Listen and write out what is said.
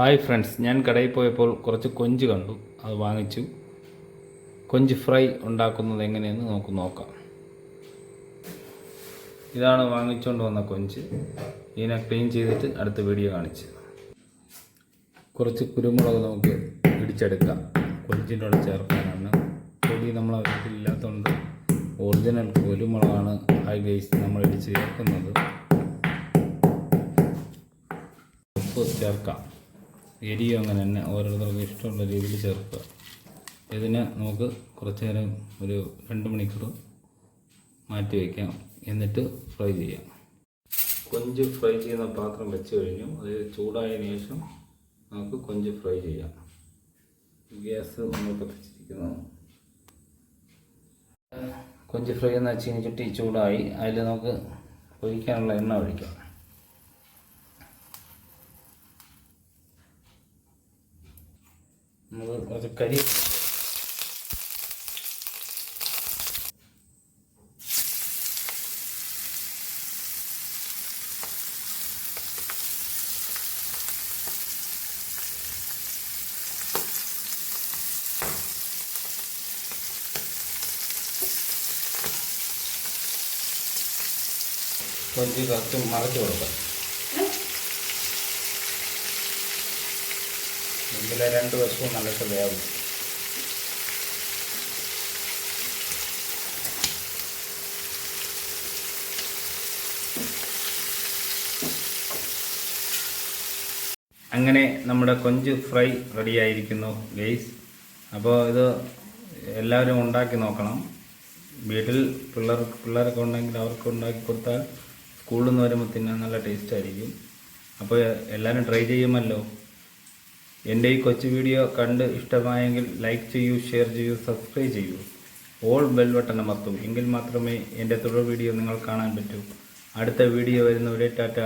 Hi friends ഞാൻ കടയിൽ പോയപ്പോൾ കുറച്ച് കൊഞ്ച് കണ്ടു. അത് വാങ്ങിച്ചു. കൊഞ്ച് ഫ്രൈ ഉണ്ടാക്കുന്നത് എങ്ങനെയെന്ന് നമുക്ക് നോക്കാം. ഇതാണ് വാങ്ങിച്ചുകൊണ്ട് വന്ന കൊഞ്ച്. ഇതിനെ ക്ലീൻ ചെയ്തിട്ട് അടുത്ത വീഡിയോ കാണിച്ചു. കുറച്ച് കുരുമുളക് നമുക്ക് പിടിച്ചെടുക്കാം കൊഞ്ചിന്റെ കൂടെ ചേർക്കാനാണ്. പൊടി നമ്മൾ വീട്ടിലില്ലാത്തതുകൊണ്ട് ഒറിജിനൽ കുരുമുളകാണ് ഹൈ ഗൈസ് നമ്മൾ ഇടിച്ച് ചേർക്കുന്നത്. ഉപ്പ് ചേർക്കാം. എരിയും അങ്ങനെ തന്നെ ഓരോരുത്തർക്കും ഇഷ്ടമുള്ള രീതിയിൽ ചേർക്കുക. ഇതിന് നമുക്ക് കുറച്ച് നേരം ഒരു രണ്ട് മണിക്കൂർ മാറ്റി വയ്ക്കാം. എന്നിട്ട് ഫ്രൈ ചെയ്യാം. കൊഞ്ച് ഫ്രൈ ചെയ്യുന്ന പാത്രം വെച്ച് കഴിഞ്ഞു. അത് ചൂടായതിനു ശേഷം നമുക്ക് കൊഞ്ച് ഫ്രൈ ചെയ്യാം. ഗ്യാസ് നമ്മൾ കത്തിച്ചിരിക്കുന്നു. കൊഞ്ച് ഫ്രൈ എന്ന് വെച്ച് കഴിഞ്ഞിട്ട് ചൂടായി. അതിൽ നമുക്ക് ഒഴിക്കാനുള്ള എണ്ണ ഒഴിക്കാം. നമുക്ക് കുറച്ച് കരി കൊഞ്ച് കറക്റ്റ് മറച്ചു ഇതിലെ രണ്ട് വശവും നല്ലിട്ട് വേവും അങ്ങനെ നമ്മുടെ കൊഞ്ച് ഫ്രൈ റെഡിയായിരിക്കുന്നു ഗെയ്സ് അപ്പോൾ ഇത് എല്ലാവരും ഉണ്ടാക്കി നോക്കണം. വീട്ടിൽ പിള്ളേർ പിള്ളേരൊക്കെ ഉണ്ടെങ്കിൽ അവർക്ക് ഉണ്ടാക്കി കൊടുത്താൽ സ്കൂളിൽ നിന്ന് വരുമ്പോൾ തിന്നാൻ നല്ല ടേസ്റ്റ് ആയിരിക്കും. അപ്പോൾ എല്ലാവരും ട്രൈ ചെയ്യുമല്ലോ. എന്റെ ഈ കൊച്ചു വീഡിയോ കണ്ട് ഇഷ്ടമായെങ്കിൽ ലൈക്ക് ചെയ്യൂ ഷെയർ ചെയ്യൂ സബ്സ്ക്രൈബ് ചെയ്യൂ. ഓൾ ബെൽ ബട്ടൺ അമർത്തും. എങ്കിൽ മാത്രമേ എന്റെ തുടർ വീഡിയോ നിങ്ങൾ കാണാൻ പറ്റൂ. അടുത്ത വീഡിയോ വരുന്നവരെ ടാറ്റ.